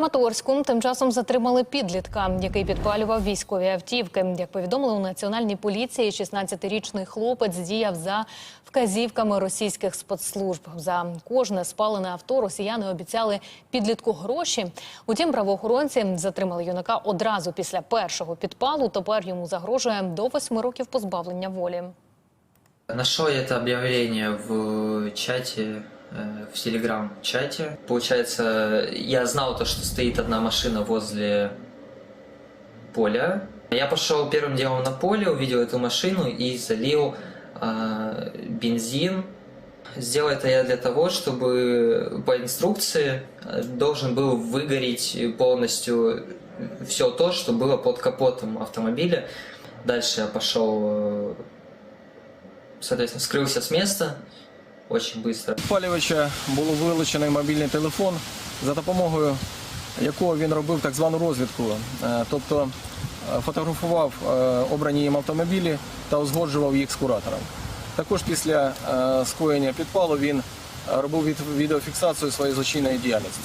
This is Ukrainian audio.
Маторську тим часом затримали підлітка, який підпалював військові автівки. Як повідомили у національній поліції, 16-річний хлопець діяв за вказівками російських спецслужб. За кожне спалене авто росіяни обіцяли підлітку гроші. Утім, правоохоронці затримали юнака одразу після першого підпалу. Тепер йому загрожує до восьми років позбавлення волі. Нашел я это объявление в чате, э, В телеграм-чате. Получается, я знал то, что стоит одна машина возле поля. Я пошел первым делом на поле, увидел эту машину и залил э, бензин. Сделал это я для того, чтобы по инструкции э, должен был выгореть полностью все то, что было под капотом автомобиля. Дальше я пошел э, соответственно, скрылся с места очень быстро. Палівича було вилучений мобільний телефон, за допомогою якого він робив так звану розвідку, Е, тобто е, фотографував е, обрані їм автомобілі та узгоджував їх з куратором. Також після скоєння підпалу він робив відеофіксацію своєї злочинної діяльності.